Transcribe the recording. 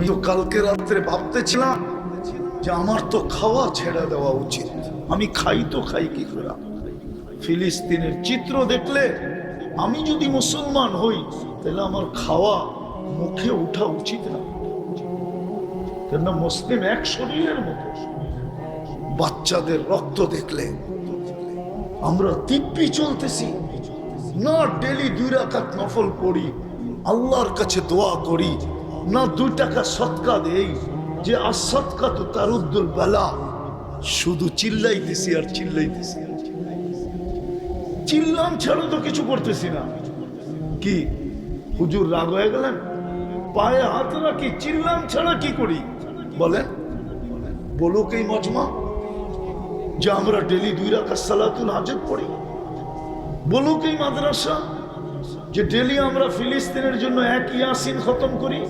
আমি তো কালকে রাত্রে ভাবতেছিলাম যে আমার তো খাওয়া ছেড়ে দেওয়া উচিত। আমি খাই তো খাই কি করে? ফিলিস্তিনের চিত্র দেখলে আমি যদি মুসলমান হই, তাহলে আমার খাওয়া মুখে ওঠা উচিত না। কেন মুসলিম এক শরীরের মতো। বাচ্চাদের রক্ত দেখলে আমরা দিব্যি চলতেছি। না ডেলি দুই রাকাত নফল পড়ি, আল্লাহর কাছে দোয়া করি না দুই টাকা সৎকা দেই, যে আর সৎকা তো তার উদ্দুল বেলা। শুধু চিল্লাইতেছি আর চিল্লাইতেছি। চিল্লাম ছাড়া তো কিছু করতেছি না। কি, হুজুর রাগ হয়ে গেলেন? পায়ে হাত রাখি, চিল্লাম ছাড়া কি করি? বলেন, বলুক এই মজমা, যে আমরা ডেলি দুই রাখা সালাতুল হাজত পড়ি। বলুক এই মাদ্রাসা যে ডেলি আমরা ফিলিস্তিনের জন্য এক ইয়াসিন খতম করি